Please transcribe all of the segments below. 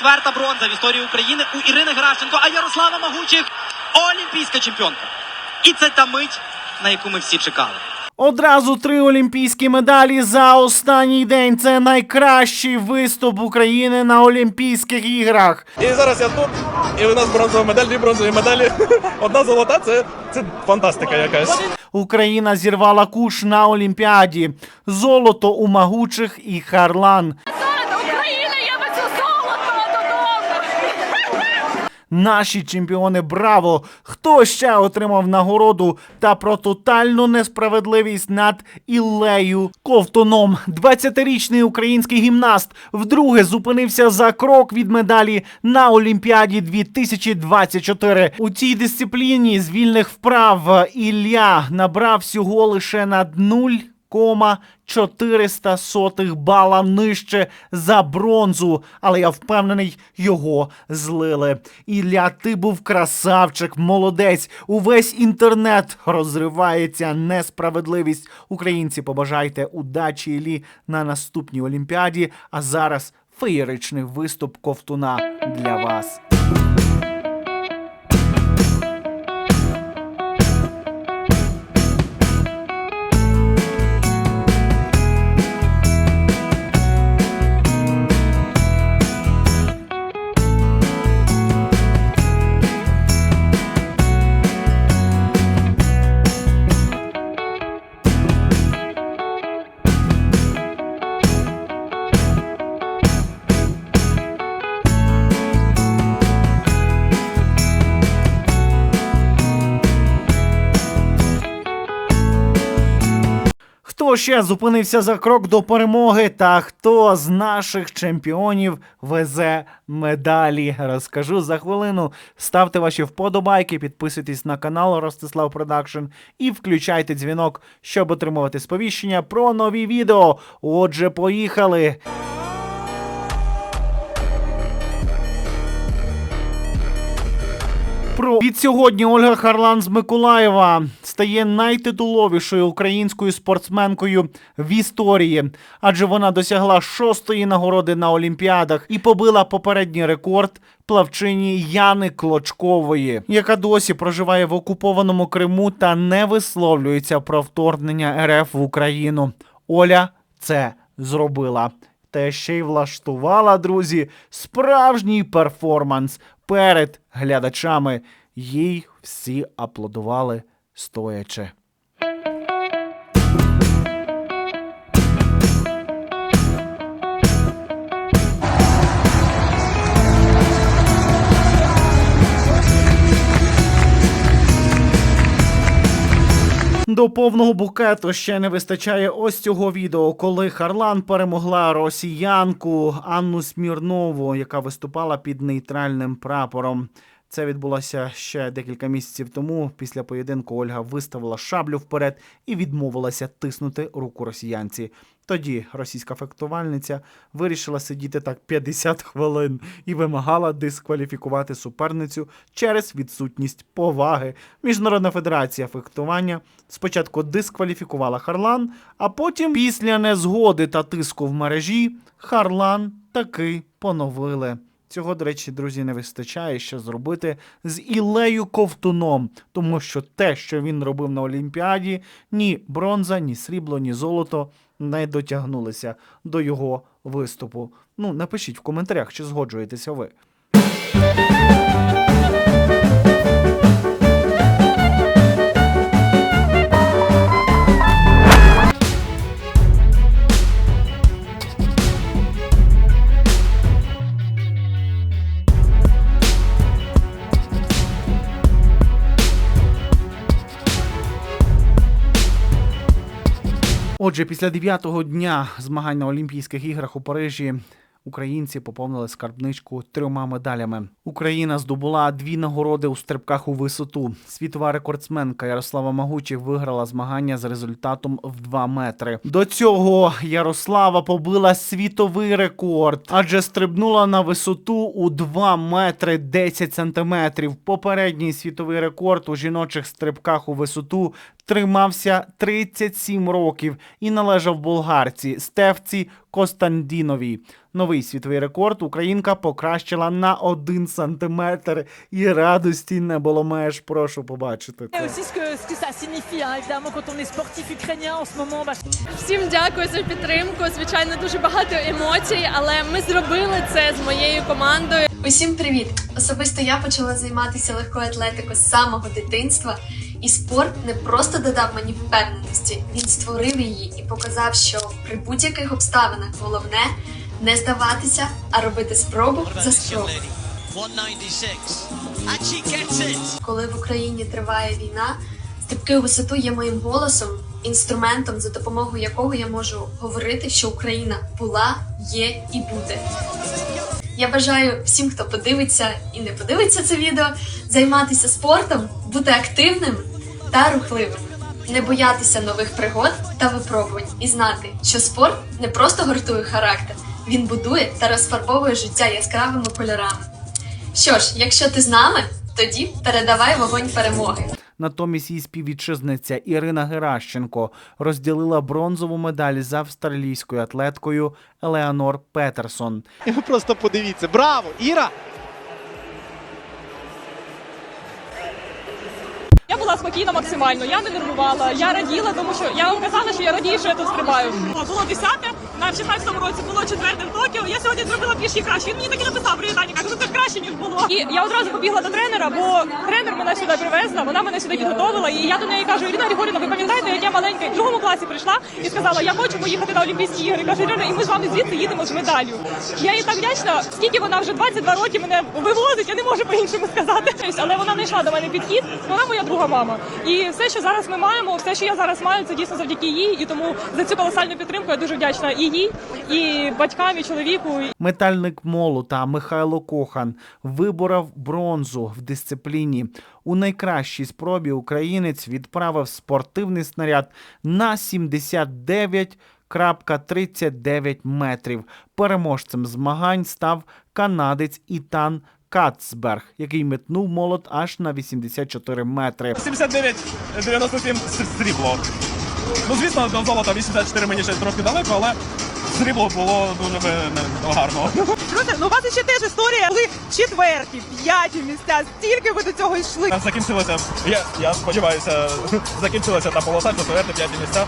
четверта бронза в історії України у Ірини Гращенко, а Ярослава Магучих олімпійська чемпіонка. І це та мить, на яку ми всі чекали. Одразу три олімпійські медалі за останній день. Це найкращий виступ України на Олімпійських іграх. І зараз я тут, і у нас бронзова медаль, дві бронзові медалі. Одна золота це, це фантастика якась. Україна зірвала куш на Олімпіаді. Золото у Магучих і Харлан. Наші чемпіони Браво! Хто ще отримав нагороду та про тотальну несправедливість над Іллею Ковтоном? 20-річний український гімнаст вдруге зупинився за крок від медалі на Олімпіаді 2024. У цій дисципліні з вільних вправ Ілля набрав всього лише над нуль. 0,4 бала нижче за бронзу. Але я впевнений, його злили. Ілля, ти був красавчик, молодець. Увесь інтернет розривається несправедливість. Українці побажайте удачі Іллі на наступній олімпіаді. А зараз феєричний виступ ковтуна для вас. Ще зупинився за крок до перемоги? Та хто з наших чемпіонів везе медалі? Розкажу за хвилину. Ставте ваші вподобайки, підписуйтесь на канал Ростислав Продакшн і включайте дзвінок, щоб отримувати сповіщення про нові відео. Отже, поїхали. Від сьогодні Ольга Харлан з Миколаєва стає найтитуловішою українською спортсменкою в історії, адже вона досягла шостої нагороди на Олімпіадах і побила попередній рекорд плавчині Яни Клочкової, яка досі проживає в окупованому Криму та не висловлюється про вторгнення РФ в Україну. Оля це зробила. Та ще й влаштувала, друзі, справжній перформанс перед глядачами. Їй всі аплодували стоячи. До повного букету ще не вистачає ось цього відео, коли Харлан перемогла росіянку Анну Смірнову, яка виступала під нейтральним прапором. Це відбулося ще декілька місяців тому. Після поєдинку Ольга виставила шаблю вперед і відмовилася тиснути руку росіянці. Тоді російська фехтувальниця вирішила сидіти так 50 хвилин і вимагала дискваліфікувати суперницю через відсутність поваги. Міжнародна федерація фехтування спочатку дискваліфікувала Харлан, а потім, після незгоди та тиску в мережі, Харлан таки поновили. Цього, до речі, друзі, не вистачає ще зробити з Ілею Ковтуном, тому що те, що він робив на Олімпіаді, ні бронза, ні срібло, ні золото не дотягнулися до його виступу. Ну, напишіть в коментарях, чи згоджуєтеся ви. Отже, після дев'ятого дня змагань на Олімпійських іграх у Парижі українці поповнили скарбничку трьома медалями. Україна здобула дві нагороди у стрибках у висоту. Світова рекордсменка Ярослава Магучих виграла змагання з результатом в 2 метри. До цього Ярослава побила світовий рекорд, адже стрибнула на висоту у 2 метри 10 сантиметрів. Попередній світовий рекорд у жіночих стрибках у висоту тримався 37 років і належав болгарці Стефці Костандіновій. Новий світовий рекорд українка покращила на 1 сантиметр, і радості не було меж. Прошу побачити Всім дякую за підтримку. Звичайно, дуже багато емоцій, але ми зробили це з моєю командою. Усім привіт! Особисто я почала займатися легкою атлетикою з самого дитинства, і спорт не просто додав мені впевненості, він створив її і показав, що при будь-яких обставинах головне не здаватися, а робити спробу за спробу. 196. Gets it. Коли в Україні триває війна, стрибки у висоту є моїм голосом, інструментом, за допомогою якого я можу говорити, що Україна була, є і буде. Я бажаю всім, хто подивиться і не подивиться це відео, займатися спортом, бути активним та рухливим, не боятися нових пригод та випробувань і знати, що спорт не просто гуртує характер, він будує та розфарбовує життя яскравими кольорами. Що ж, якщо ти з нами, тоді передавай вогонь перемоги. Натомість її співвітчизниця Ірина Геращенко розділила бронзову медаль з австралійською атлеткою Елеонор Петерсон. І ви просто подивіться. Браво! Іра! Була спокійна максимально, я не нервувала, я раділа, тому що я вам казала, що я радію, що я тут стрибаю. Було 10 на 16-му році було четверте в Токіо. Я сьогодні зробила пішки краще. Він мені так і написав привітання, каже, ну це краще ніж було. І я одразу побігла до тренера, бо тренер мене сюди привезла, вона мене сюди підготовила. І я до неї кажу, Ірина Григорівна, ви пам'ятаєте, як я маленька в другому класі прийшла і сказала, я хочу поїхати на Олімпійські ігри. Кажу, Ірина, і ми з вами звідси їдемо з медаллю. Я їй так вдячна, скільки вона вже 22 роки мене вивозить, я не можу по-іншому сказати. Але вона знайшла до мене підхід. Вона моя друга мама. І все, що зараз ми маємо, все, що я зараз маю, це дійсно завдяки їй. І тому за цю колосальну підтримку я дуже вдячна і їй, і батькам, і чоловіку. Метальник молота Михайло Кохан виборов бронзу в дисципліні. У найкращій спробі українець відправив спортивний снаряд на 79,39 метрів. Переможцем змагань став канадець Ітан Кацберг, який метнув молот аж на 84 метри. 79-97 срібло. Ну, звісно, до золота 84 мені ще трохи далеко, але срібло було дуже гарно. Друзі, ну у вас ще теж історія, коли четверті, п'яті місця. Стільки ви до цього йшли. Закінчилося, я, я сподіваюся, закінчилася та полоса, четверте, п'яті місця.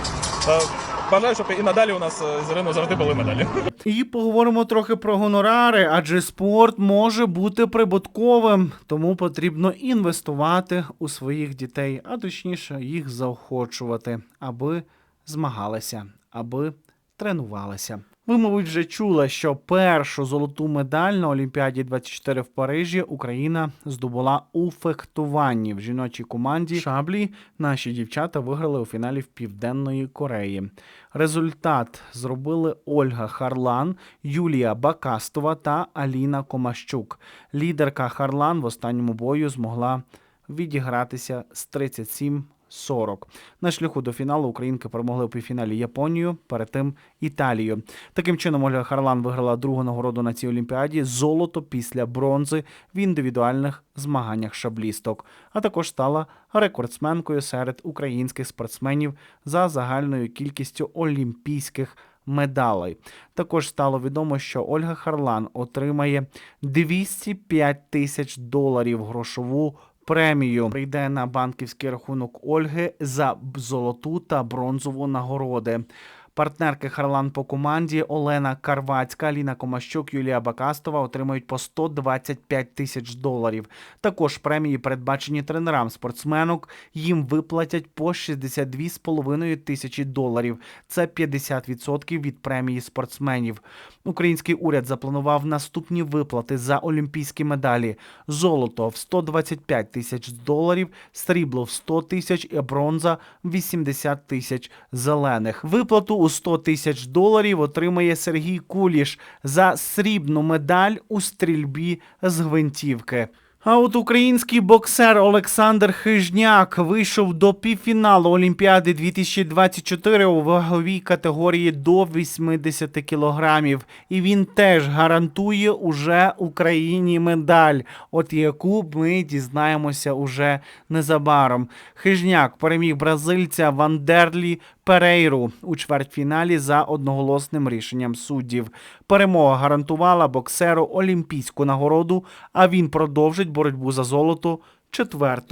Бажаю, щоб і надалі у нас е, з Іриною завжди були медалі. І поговоримо трохи про гонорари, адже спорт може бути прибутковим, тому потрібно інвестувати у своїх дітей, а точніше їх заохочувати, аби змагалися, аби тренувалися. Ви, мабуть, вже чули, що першу золоту медаль на Олімпіаді 24 в Парижі Україна здобула у фехтуванні в жіночій команді шаблі. Наші дівчата виграли у фіналі в Південної Кореї. Результат зробили Ольга Харлан, Юлія Бакастова та Аліна Комащук. Лідерка Харлан в останньому бою змогла відігратися з 37 40. На шляху до фіналу українки перемогли у півфіналі Японію, перед тим Італію. Таким чином, Ольга Харлан виграла другу нагороду на цій олімпіаді золото після бронзи в індивідуальних змаганнях шаблісток, а також стала рекордсменкою серед українських спортсменів за загальною кількістю олімпійських медалей. Також стало відомо, що Ольга Харлан отримає 205 тисяч доларів грошову премію. Прийде на банківський рахунок Ольги за золоту та бронзову нагороди. Партнерки Харлан по команді Олена Карвацька, Аліна Комащук, Юлія Бакастова отримають по 125 тисяч доларів. Також премії передбачені тренерам спортсменок. Їм виплатять по 62,5 тисячі доларів. Це 50% від премії спортсменів. Український уряд запланував наступні виплати за олімпійські медалі: золото в 125 тисяч доларів, срібло в 100 тисяч і бронза в 80 тисяч зелених. Виплату у 100 тисяч доларів отримає Сергій Куліш за срібну медаль у стрільбі з гвинтівки. А от український боксер Олександр Хижняк вийшов до півфіналу Олімпіади 2024 у ваговій категорії до 80 кілограмів. І він теж гарантує уже Україні медаль, от яку ми дізнаємося уже незабаром. Хижняк переміг бразильця Вандерлі Перейру у чвертьфіналі за одноголосним рішенням суддів. Перемога гарантувала боксеру олімпійську нагороду, а він продовжить боротьбу за золото 4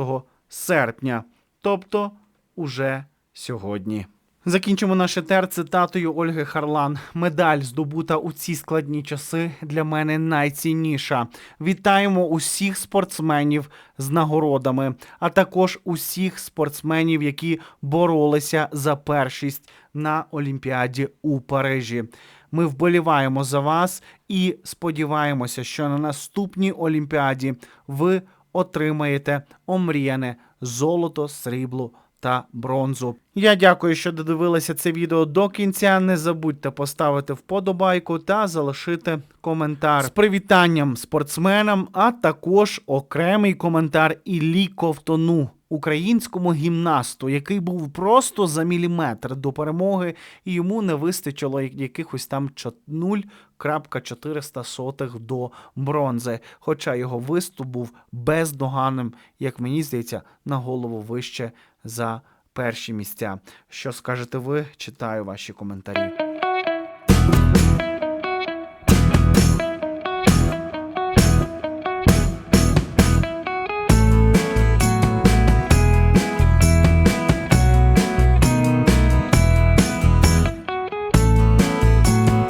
серпня, тобто уже сьогодні. Закінчимо наше тер цитатою Ольги Харлан. Медаль, здобута у ці складні часи, для мене найцінніша. Вітаємо усіх спортсменів з нагородами, а також усіх спортсменів, які боролися за першість на Олімпіаді у Парижі. Ми вболіваємо за вас і сподіваємося, що на наступній Олімпіаді ви отримаєте омріяне золото, срібло та бронзу. Я дякую, що додивилися це відео до кінця. Не забудьте поставити вподобайку та залишити коментар з привітанням спортсменам, а також окремий коментар Іллі Ковтону, українському гімнасту, який був просто за міліметр до перемоги, і йому не вистачило якихось там чо- 0,400 сотих до бронзи. Хоча його виступ був бездоганним, як мені здається, на голову вище за перші місця. Що скажете ви? Читаю ваші коментарі.